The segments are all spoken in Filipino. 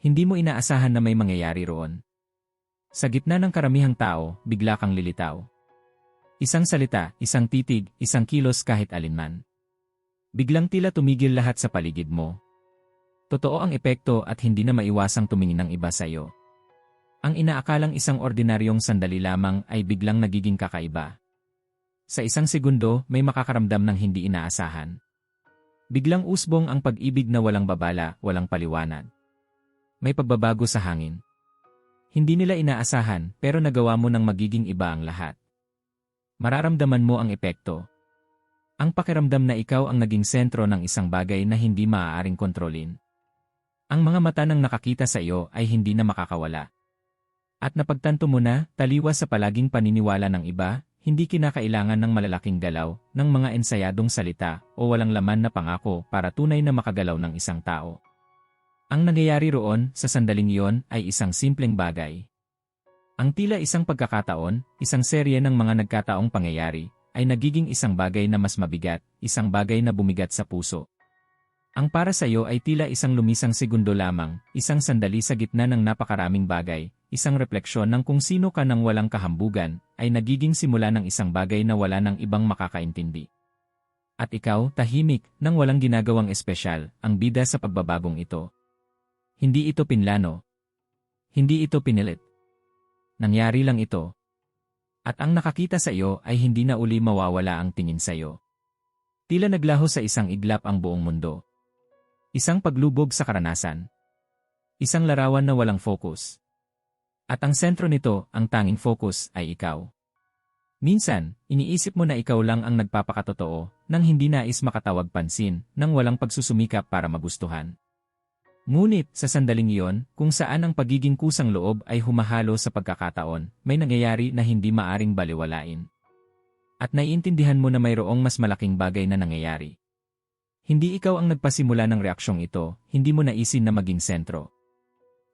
Hindi mo inaasahan na may mangyayari roon. Sa gitna ng karamihang tao, bigla kang lilitaw. Isang salita, isang titig, isang kilos kahit alinman. Biglang tila tumigil lahat sa paligid mo. Totoo ang epekto at hindi na maiwasang tumingin ng iba sa iyo. Ang inaakalang isang ordinaryong sandali lamang ay biglang nagiging kakaiba. Sa isang segundo, may makakaramdam ng hindi inaasahan. Biglang usbong ang pag-ibig na walang babala, walang paliwanag. May pagbabago sa hangin. Hindi nila inaasahan pero nagawa mo ng magiging iba ang lahat. Mararamdaman mo ang epekto. Ang pakiramdam na ikaw ang naging sentro ng isang bagay na hindi maaaring kontrolin. Ang mga mata ng nakakita sa iyo ay hindi na makakawala. At napagtanto mo na, taliwas sa palaging paniniwala ng iba, hindi kinakailangan ng malalaking galaw, ng mga ensayadong salita, o walang laman na pangako para tunay na makagalaw ng isang tao. Ang nangyayari roon sa sandaling iyon ay isang simpleng bagay. Ang tila isang pagkakataon, isang serye ng mga nagkataong pangyayari, ay nagiging isang bagay na mas mabigat, isang bagay na bumigat sa puso. Ang para sa iyo ay tila isang lumisang segundo lamang, isang sandali sa gitna ng napakaraming bagay, isang refleksyon ng kung sino ka nang walang kahambugan, ay nagiging simula ng isang bagay na wala ng ibang makakaintindi. At ikaw, tahimik, nang walang ginagawang espesyal, ang bida sa pagbabagong ito. Hindi ito pinlano. Hindi ito pinilit. Nangyari lang ito. At ang nakakita sa iyo ay hindi na uli mawawala ang tingin sa iyo. Tila naglaho sa isang iglap ang buong mundo. Isang paglubog sa karanasan. Isang larawan na walang focus. At ang sentro nito, ang tanging focus, ay ikaw. Minsan, iniisip mo na ikaw lang ang nagpapakatotoo, nang hindi nais makatawag pansin, nang walang pagsusumikap para magustuhan. Ngunit, sa sandaling iyon, kung saan ang pagiging kusang loob ay humahalo sa pagkakataon, may nangyayari na hindi maaring baliwalain. At naiintindihan mo na mayroong mas malaking bagay na nangyayari. Hindi ikaw ang nagpasimula ng reaksyong ito, hindi mo naisin na maging sentro.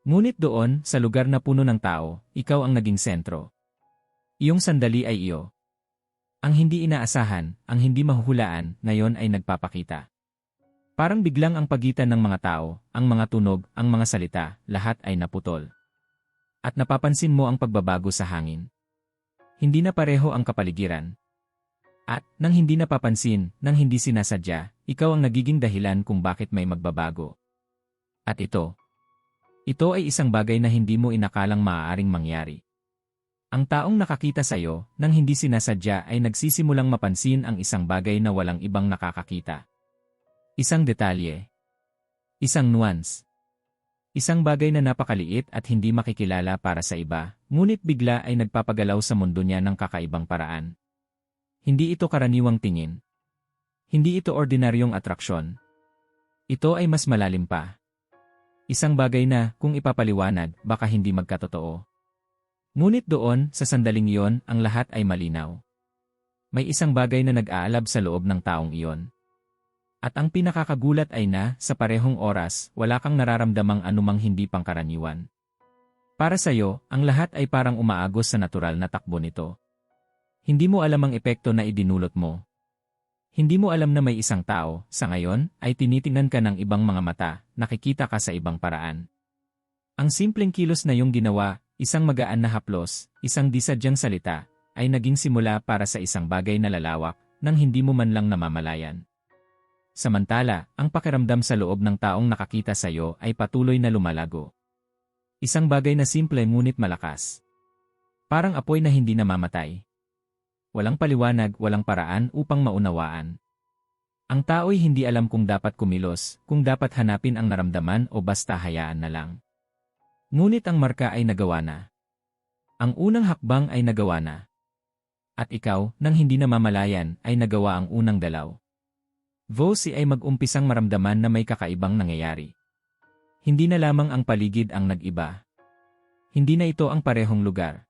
Ngunit doon, sa lugar na puno ng tao, ikaw ang naging sentro. Iyong sandali ay iyo. Ang hindi inaasahan, ang hindi mahuhulaan, ngayon ay nagpapakita. Parang biglang ang pagitan ng mga tao, ang mga tunog, ang mga salita, lahat ay naputol. At napapansin mo ang pagbabago sa hangin. Hindi na pareho ang kapaligiran. At, nang hindi napapansin, nang hindi sinasadya, ikaw ang nagiging dahilan kung bakit may magbabago. At ito. Ito ay isang bagay na hindi mo inakalang maaaring mangyari. Ang taong nakakita sa iyo, nang hindi sinasadya ay nagsisimulang mapansin ang isang bagay na walang ibang nakakakita. Isang detalye. Isang nuance. Isang bagay na napakaliit at hindi makikilala para sa iba, ngunit bigla ay nagpapagalaw sa mundo niya ng kakaibang paraan. Hindi ito karaniwang tingin. Hindi ito ordinaryong atraksyon. Ito ay mas malalim pa. Isang bagay na, kung ipapaliwanag, baka hindi magkatotoo. Ngunit doon, sa sandaling iyon, ang lahat ay malinaw. May isang bagay na nag-aalab sa loob ng taong iyon. At ang pinakakagulat ay na, sa parehong oras, wala kang nararamdamang anumang hindi pangkaraniwan. Para sa'yo, ang lahat ay parang umaagos sa natural na takbo nito. Hindi mo alam ang epekto na idinulot mo. Hindi mo alam na may isang tao, sa ngayon, ay tinitingnan ka ng ibang mga mata, nakikita ka sa ibang paraan. Ang simpleng kilos na yung ginawa, isang magaan na haplos, isang disadyang salita, ay naging simula para sa isang bagay na lalawak, nang hindi mo man lang namamalayan. Samantala, ang pakiramdam sa loob ng taong nakakita sa iyo ay patuloy na lumalago. Isang bagay na simple ngunit malakas. Parang apoy na hindi namamatay. Walang paliwanag, walang paraan upang maunawaan. Ang tao'y hindi alam kung dapat kumilos, kung dapat hanapin ang naramdaman o basta hayaan na lang. Ngunit ang marka ay nagawa na. Ang unang hakbang ay nagawa na. At ikaw, nang hindi namamalayan, ay nagawa ang unang dalaw. Vosi ay mag-umpisang maramdaman na may kakaibang nangyayari. Hindi na lamang ang paligid ang nag-iba. Hindi na ito ang parehong lugar.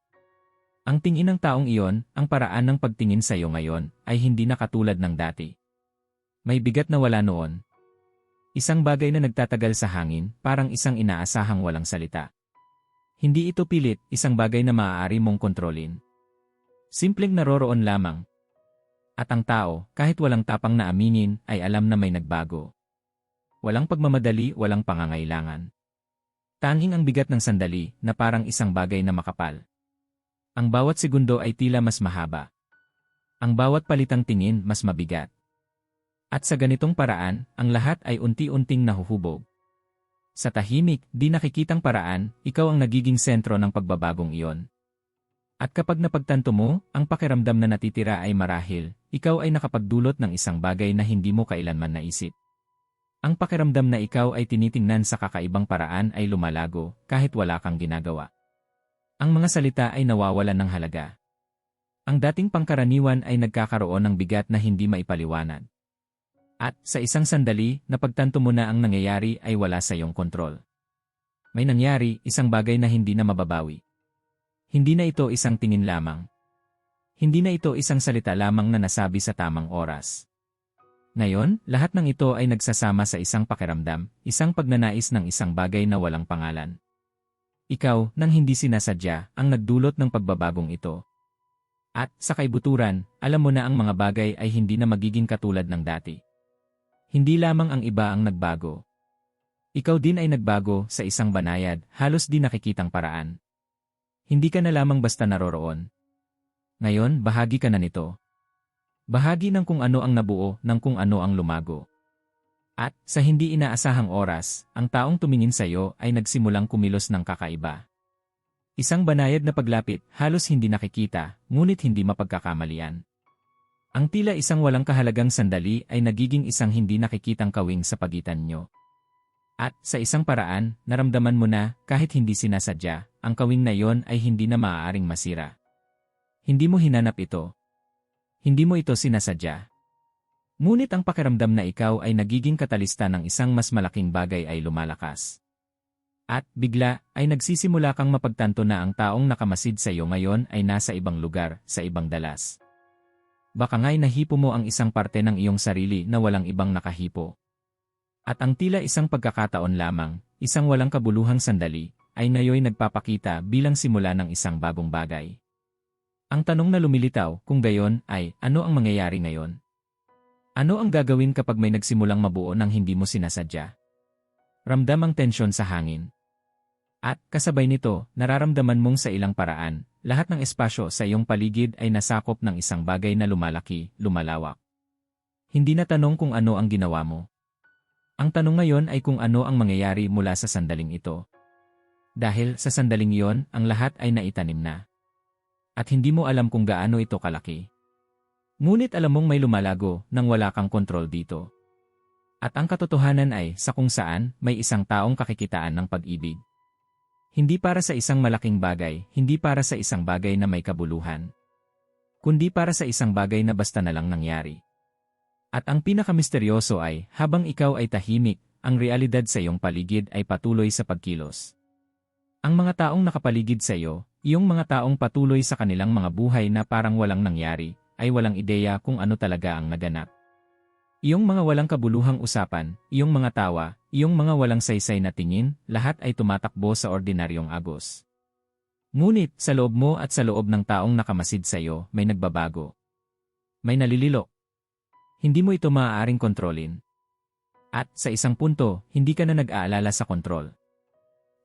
Ang tingin ng taong iyon, ang paraan ng pagtingin sa iyo ngayon, ay hindi na katulad ng dati. May bigat na wala noon. Isang bagay na nagtatagal sa hangin, parang isang inaasahang walang salita. Hindi ito pilit, isang bagay na maaari mong kontrolin. Simpleng naroroon lamang, at ang tao, kahit walang tapang na aminin, ay alam na may nagbago. Walang pagmamadali, walang pangangailangan. Tanging ang bigat ng sandali na parang isang bagay na makapal. Ang bawat segundo ay tila mas mahaba. Ang bawat palitang tingin mas mabigat. At sa ganitong paraan, ang lahat ay unti-unting nahuhubog. Sa tahimik, di nakikitang paraan, ikaw ang nagiging sentro ng pagbabagong iyon. At kapag napagtanto mo, ang pakiramdam na natitira ay marahil, ikaw ay nakapagdulot ng isang bagay na hindi mo kailanman naisip. Ang pakiramdam na ikaw ay tinitingnan sa kakaibang paraan ay lumalago kahit wala kang ginagawa. Ang mga salita ay nawawalan ng halaga. Ang dating pangkaraniwan ay nagkakaroon ng bigat na hindi maipaliwanag. At sa isang sandali, napagtanto mo na ang nangyayari ay wala sa iyong kontrol. May nangyari, isang bagay na hindi na mababawi. Hindi na ito isang tingin lamang. Hindi na ito isang salita lamang na nasabi sa tamang oras. Ngayon, lahat ng ito ay nagsasama sa isang pakiramdam, isang pagnanais ng isang bagay na walang pangalan. Ikaw, nang hindi sinasadya, ang nagdulot ng pagbabagong ito. At, sa kaibuturan, alam mo na ang mga bagay ay hindi na magiging katulad ng dati. Hindi lamang ang iba ang nagbago. Ikaw din ay nagbago sa isang banayad, halos di nakikitang paraan. Hindi ka na lamang basta naroroon. Ngayon, bahagi ka na nito. Bahagi ng kung ano ang nabuo ng kung ano ang lumago. At, sa hindi inaasahang oras, ang taong tumingin sa iyo ay nagsimulang kumilos ng kakaiba. Isang banayad na paglapit, halos hindi nakikita, ngunit hindi mapagkakamalian. Ang tila isang walang kahalagang sandali ay nagiging isang hindi nakikitang kawing sa pagitan nyo. At, sa isang paraan, naramdaman mo na, kahit hindi sinasadya, ang kawing na yon ay hindi na maaaring masira. Hindi mo hinanap ito. Hindi mo ito sinasadya. Ngunit ang pakiramdam na ikaw ay nagiging katalista ng isang mas malaking bagay ay lumalakas. At, bigla, ay nagsisimula kang mapagtanto na ang taong nakamasid sa iyo ngayon ay nasa ibang lugar, sa ibang dalas. Baka nga'y nahipo mo ang isang parte ng iyong sarili na walang ibang nakahipo. At ang tila isang pagkakataon lamang, isang walang kabuluhang sandali, ay ngayoy nagpapakita bilang simula ng isang bagong bagay. Ang tanong na lumilitaw, kung gayon, ay, ano ang mangyayari ngayon? Ano ang gagawin kapag may nagsimulang mabuo ng hindi mo sinasadya? Ramdam ang tensyon sa hangin. At, kasabay nito, nararamdaman mong sa ilang paraan, lahat ng espasyo sa iyong paligid ay nasakop ng isang bagay na lumalaki, lumalawak. Hindi na tanong kung ano ang ginawa mo. Ang tanong ngayon ay kung ano ang mangyayari mula sa sandaling ito. Dahil sa sandaling iyon, ang lahat ay naitanim na. At hindi mo alam kung gaano ito kalaki. Ngunit alam mong may lumalago nang wala kang kontrol dito. At ang katotohanan ay sa kung saan may isang taong kakikitaan ng pag-ibig. Hindi para sa isang malaking bagay, hindi para sa isang bagay na may kabuluhan. Kundi para sa isang bagay na basta na lang nangyari. At ang pinakamisteryoso ay, habang ikaw ay tahimik, ang realidad sa iyong paligid ay patuloy sa pagkilos. Ang mga taong nakapaligid sa iyo, iyong mga taong patuloy sa kanilang mga buhay na parang walang nangyari, ay walang ideya kung ano talaga ang naganap. Iyong mga walang kabuluhang usapan, iyong mga tawa, iyong mga walang saysay na tingin, lahat ay tumatakbo sa ordinaryong agos. Ngunit, sa loob mo at sa loob ng taong nakamasid sa iyo, may nagbabago. May nalililo. Hindi mo ito maaaring kontrolin. At, sa isang punto, hindi ka na nag-aalala sa kontrol.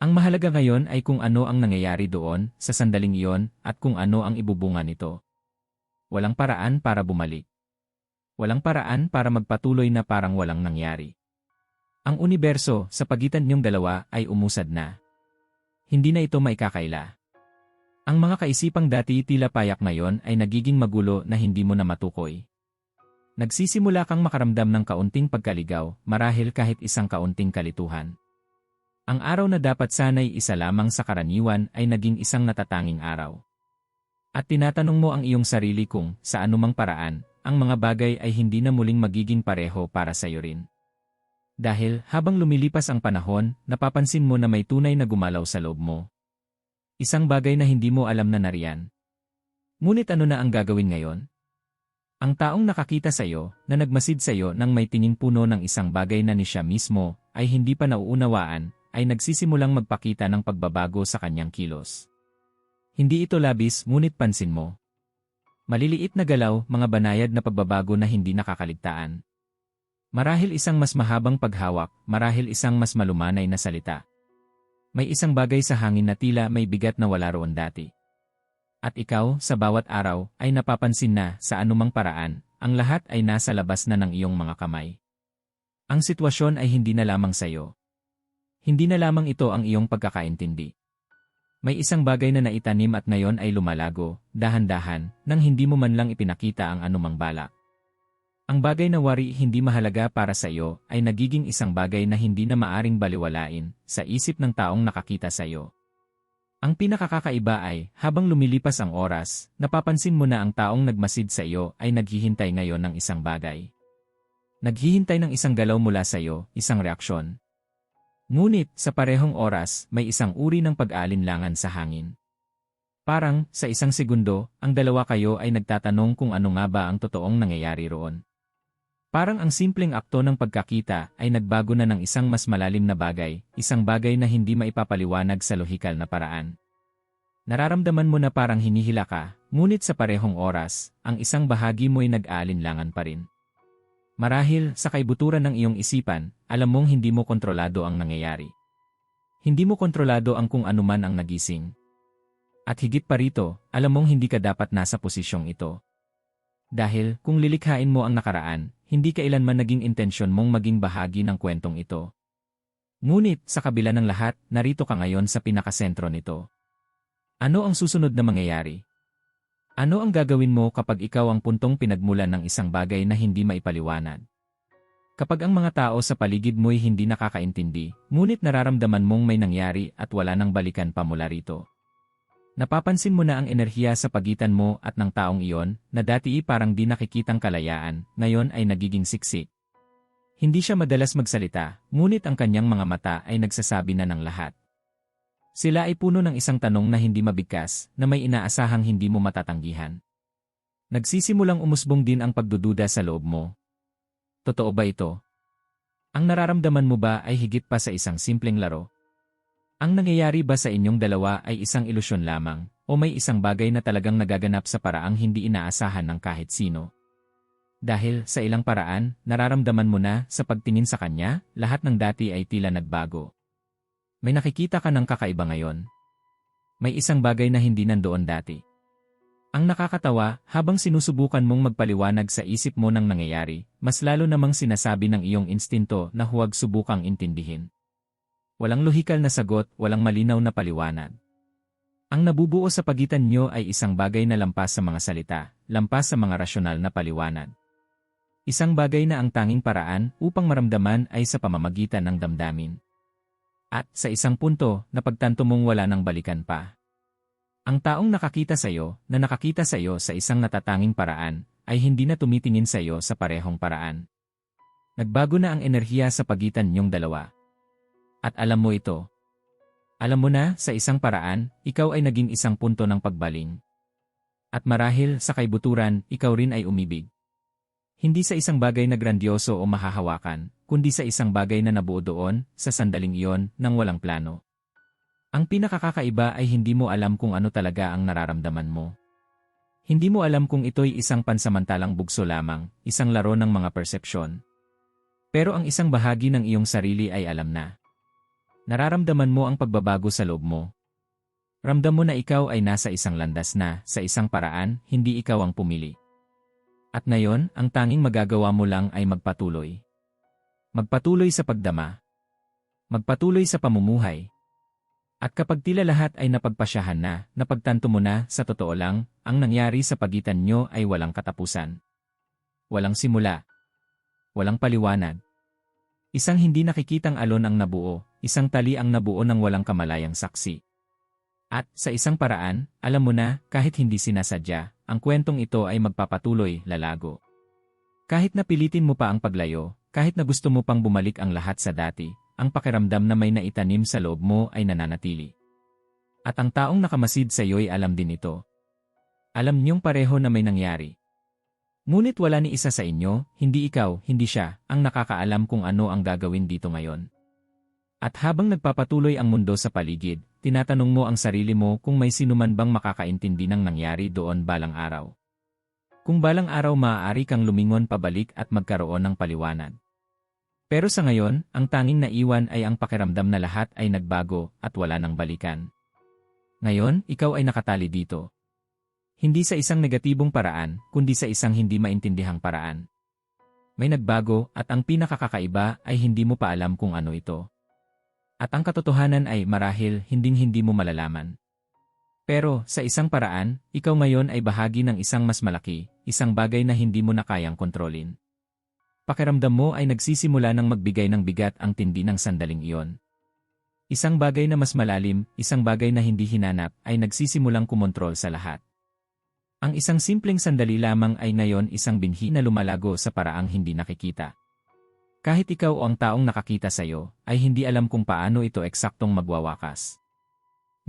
Ang mahalaga ngayon ay kung ano ang nangyayari doon, sa sandaling iyon, at kung ano ang ibubunga nito. Walang paraan para bumalik. Walang paraan para magpatuloy na parang walang nangyari. Ang universo sa pagitan niyong dalawa ay umusad na. Hindi na ito maikakaila. Ang mga kaisipang dati tila payak ngayon ay nagiging magulo na hindi mo na matukoy. Nagsisimula kang makaramdam ng kaunting pagkaligaw, marahil kahit isang kaunting kalituhan. Ang araw na dapat sanay isa lamang sa karaniwan ay naging isang natatanging araw. At tinatanong mo ang iyong sarili kung, sa anumang paraan, ang mga bagay ay hindi na muling magiging pareho para sa iyo rin. Dahil, habang lumilipas ang panahon, napapansin mo na may tunay na gumalaw sa loob mo. Isang bagay na hindi mo alam na nariyan. Ngunit ano na ang gagawin ngayon? Ang taong nakakita sa iyo, na nagmasid sa iyo nang may tingin puno ng isang bagay na ni siya mismo, ay hindi pa nauunawaan, ay nagsisimulang magpakita ng pagbabago sa kanyang kilos. Hindi ito labis, ngunit pansin mo. Maliliit na galaw, mga banayad na pagbabago na hindi nakakaligtaan. Marahil isang mas mahabang paghawak, marahil isang mas malumanay na salita. May isang bagay sa hangin na tila may bigat na wala roon dati. At ikaw, sa bawat araw, ay napapansin na, sa anumang paraan, ang lahat ay nasa labas na ng iyong mga kamay. Ang sitwasyon ay hindi na lamang sa iyo. Hindi na lamang ito ang iyong pagkakaintindi. May isang bagay na naitanim at ngayon ay lumalago, dahan-dahan, nang hindi mo man lang ipinakita ang anumang balak. Ang bagay na wari hindi mahalaga para sa iyo ay nagiging isang bagay na hindi na maaring baliwalain sa isip ng taong nakakita sa iyo. Ang pinakakakaiba ay, habang lumilipas ang oras, napapansin mo na ang taong nagmasid sa iyo ay naghihintay ngayon ng isang bagay. Naghihintay ng isang galaw mula sa iyo, isang reaksyon, Ngunit, sa parehong oras, may isang uri ng pag-aalinlangan sa hangin. Parang, sa isang segundo, ang dalawa kayo ay nagtatanong kung ano nga ba ang totoong nangyayari roon. Parang ang simpleng akto ng pagkakita ay nagbago na ng isang mas malalim na bagay, isang bagay na hindi maipapaliwanag sa lohikal na paraan. Nararamdaman mo na parang hinihila ka, ngunit sa parehong oras, ang isang bahagi mo ay nag-aalinlangan pa rin. Marahil, sa kaibuturan ng iyong isipan, alam mong hindi mo kontrolado ang nangyayari. Hindi mo kontrolado ang kung anuman ang nagising. At higit pa rito, alam mong hindi ka dapat nasa posisyong ito. Dahil, kung lilikhain mo ang nakaraan, hindi kailanman naging intensyon mong maging bahagi ng kwentong ito. Ngunit, sa kabila ng lahat, narito ka ngayon sa pinakasentro nito. Ano ang susunod na mangyayari? Ano ang gagawin mo kapag ikaw ang puntong pinagmulan ng isang bagay na hindi maipaliwanag? Kapag ang mga tao sa paligid mo'y hindi nakakaintindi, ngunit nararamdaman mong may nangyari at wala nang balikan pa mula rito. Napapansin mo na ang enerhiya sa pagitan mo at ng taong iyon na dati parang di nakikitang kalayaan, ngayon ay nagiging siksik. Hindi siya madalas magsalita, ngunit ang kanyang mga mata ay nagsasabi na ng lahat. Sila ay puno ng isang tanong na hindi mabigkas, na may inaasahang hindi mo matatanggihan. Nagsisimulang umusbong din ang pagdududa sa loob mo. Totoo ba ito? Ang nararamdaman mo ba ay higit pa sa isang simpleng laro? Ang nangyayari ba sa inyong dalawa ay isang ilusyon lamang, o may isang bagay na talagang nagaganap sa paraang hindi inaasahan ng kahit sino? Dahil, sa ilang paraan, nararamdaman mo na, sa pagtingin sa kanya, lahat ng dati ay tila nagbago. May nakikita ka ng kakaiba ngayon. May isang bagay na hindi nandoon dati. Ang nakakatawa, habang sinusubukan mong magpaliwanag sa isip mo ng nangyayari, mas lalo namang sinasabi ng iyong instinto na huwag subukang intindihin. Walang lohikal na sagot, walang malinaw na paliwanag. Ang nabubuo sa pagitan nyo ay isang bagay na lampas sa mga salita, lampas sa mga rasyonal na paliwanag. Isang bagay na ang tanging paraan upang maramdaman ay sa pamamagitan ng damdamin. At sa isang punto, napagtanto mong wala nang balikan pa. Ang taong nakakita sa iyo, na nakakita sa iyo sa isang natatanging paraan, ay hindi na tumitingin sa iyo sa parehong paraan. Nagbago na ang enerhiya sa pagitan niyong dalawa. At alam mo ito. Alam mo na, sa isang paraan, ikaw ay naging isang punto ng pagbaling. At marahil, sa kaibuturan, ikaw rin ay umibig. Hindi sa isang bagay na grandioso o mahahawakan, kundi sa isang bagay na nabuo doon, sa sandaling iyon, nang walang plano. Ang pinakakakaiba ay hindi mo alam kung ano talaga ang nararamdaman mo. Hindi mo alam kung ito'y isang pansamantalang bugso lamang, isang laro ng mga persepsyon. Pero ang isang bahagi ng iyong sarili ay alam na. Nararamdaman mo ang pagbabago sa loob mo. Ramdam mo na ikaw ay nasa isang landas na, sa isang paraan, hindi ikaw ang pumili. At ngayon, ang tanging magagawa mo lang ay magpatuloy. Magpatuloy sa pagdama. Magpatuloy sa pamumuhay. At kapag tila lahat ay napagpasyahan na, napagtanto mo na, sa totoo lang, ang nangyari sa pagitan nyo ay walang katapusan. Walang simula. Walang paliwanag. Isang hindi nakikitang alon ang nabuo, isang tali ang nabuo ng walang kamalayang saksi. At, sa isang paraan, alam mo na, kahit hindi sinasadya, ang kwentong ito ay magpapatuloy, lalago. Kahit napilitin mo pa ang paglayo, kahit na gusto mo pang bumalik ang lahat sa dati, ang pakiramdam na may naitanim sa loob mo ay nananatili. At ang taong nakamasid sa iyo'y alam din ito. Alam niyong pareho na may nangyari. Ngunit wala ni isa sa inyo, hindi ikaw, hindi siya, ang nakakaalam kung ano ang gagawin dito ngayon. At habang nagpapatuloy ang mundo sa paligid, tinatanong mo ang sarili mo kung may sinuman bang makakaintindi ng nangyari doon balang araw. Kung balang araw maaari kang lumingon pabalik at magkaroon ng paliwanag. Pero sa ngayon, ang tanging naiwan ay ang pakiramdam na lahat ay nagbago at wala nang balikan. Ngayon, ikaw ay nakatali dito. Hindi sa isang negatibong paraan, kundi sa isang hindi maintindihang paraan. May nagbago at ang pinakakakaiba ay hindi mo pa alam kung ano ito. At ang katotohanan ay marahil hinding-hindi mo malalaman. Pero, sa isang paraan, ikaw ngayon ay bahagi ng isang mas malaki, isang bagay na hindi mo na kayang kontrolin. Pakiramdam mo ay nagsisimula ng magbigay ng bigat ang tindi ng sandaling iyon. Isang bagay na mas malalim, isang bagay na hindi hinanap, ay nagsisimulang kumontrol sa lahat. Ang isang simpleng sandali lamang ay ngayon isang binhi na lumalago sa paraang hindi nakikita. Kahit ikaw ang taong nakakita sa iyo, ay hindi alam kung paano ito eksaktong magwawakas.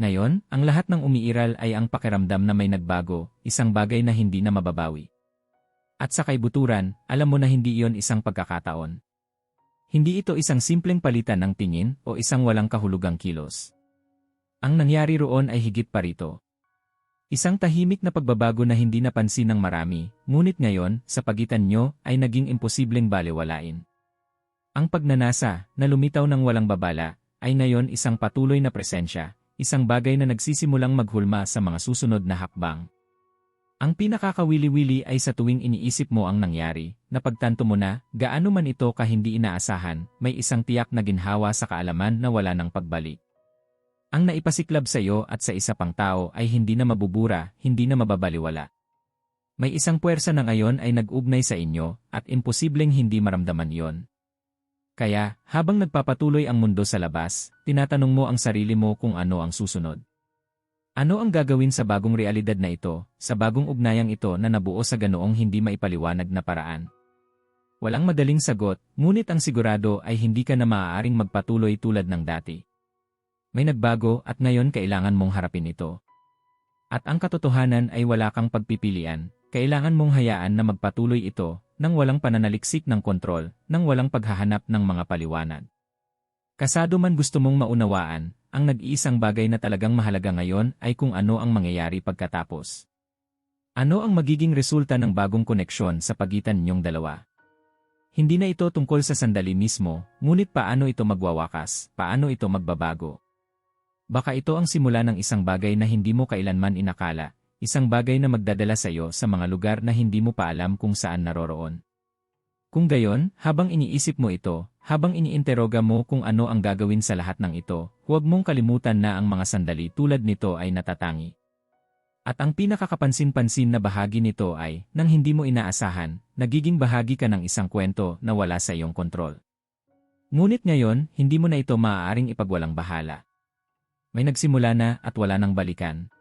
Ngayon, ang lahat ng umiiral ay ang pakiramdam na may nagbago, isang bagay na hindi na mababawi. At sa kaibuturan, alam mo na hindi iyon isang pagkakataon. Hindi ito isang simpleng palitan ng tingin o isang walang kahulugang kilos. Ang nangyari roon ay higit pa rito. Isang tahimik na pagbabago na hindi napansin ng marami, ngunit ngayon, sa pagitan nyo, ay naging imposibleng balewalain. Ang pagnanasa, na lumitaw ng walang babala, ay ngayon isang patuloy na presensya, isang bagay na nagsisimulang maghulma sa mga susunod na hakbang. Ang pinakakawili-wili ay sa tuwing iniisip mo ang nangyari, na pagtanto mo na, gaano man ito ka hindi inaasahan, may isang tiyak na ginhawa sa kaalaman na wala ng pagbalik. Ang naipasiklab sa iyo at sa isa pang tao ay hindi na mabubura, hindi na mababaliwala. May isang puwersa na ngayon ay nag-ugnay sa inyo at imposibleng hindi maramdaman iyon. Kaya, habang nagpapatuloy ang mundo sa labas, tinatanong mo ang sarili mo kung ano ang susunod. Ano ang gagawin sa bagong realidad na ito, sa bagong ugnayang ito na nabuo sa ganoong hindi maipaliwanag na paraan? Walang madaling sagot, ngunit ang sigurado ay hindi ka na maaaring magpatuloy tulad ng dati. May nagbago at ngayon kailangan mong harapin ito. At ang katotohanan ay wala kang pagpipilian, kailangan mong hayaan na magpatuloy ito, nang walang pananaliksik ng kontrol, nang walang paghahanap ng mga paliwanag. Kasado man gusto mong maunawaan, ang nag-iisang bagay na talagang mahalaga ngayon ay kung ano ang mangyayari pagkatapos. Ano ang magiging resulta ng bagong koneksyon sa pagitan ninyong dalawa? Hindi na ito tungkol sa sandali mismo, ngunit paano ito magwawakas, paano ito magbabago. Baka ito ang simula ng isang bagay na hindi mo kailanman inakala, isang bagay na magdadala sa iyo sa mga lugar na hindi mo pa alam kung saan naroroon. Kung gayon, habang iniisip mo ito, habang iniinteroga mo kung ano ang gagawin sa lahat ng ito, huwag mong kalimutan na ang mga sandali tulad nito ay natatangi. At ang pinakakapansin-pansin na bahagi nito ay, nang hindi mo inaasahan, nagiging bahagi ka ng isang kwento na wala sa iyong kontrol. Ngunit ngayon, hindi mo na ito maaaring ipagwalang bahala. May nagsimula na at wala nang balikan,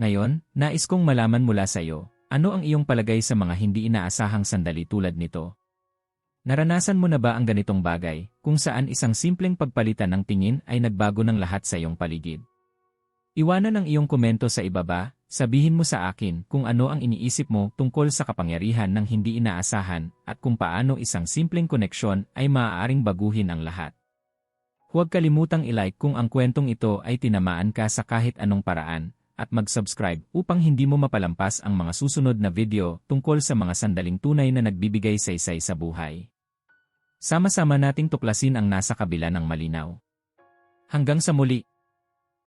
ngayon, nais kong malaman mula sa iyo, ano ang iyong palagay sa mga hindi inaasahang sandali tulad nito? Naranasan mo na ba ang ganitong bagay, kung saan isang simpleng pagpalitan ng tingin ay nagbago ng lahat sa iyong paligid? Iwanan ang iyong komento sa ibaba, sabihin mo sa akin kung ano ang iniisip mo tungkol sa kapangyarihan ng hindi inaasahan at kung paano isang simpleng koneksyon ay maaaring baguhin ang lahat. Huwag kalimutang ilike kung ang kwentong ito ay tinamaan ka sa kahit anong paraan at mag-subscribe upang hindi mo mapalampas ang mga susunod na video tungkol sa mga sandaling tunay na nagbibigay saysay sa buhay. Sama-sama nating tuklasin ang nasa kabila ng malinaw. Hanggang sa muli!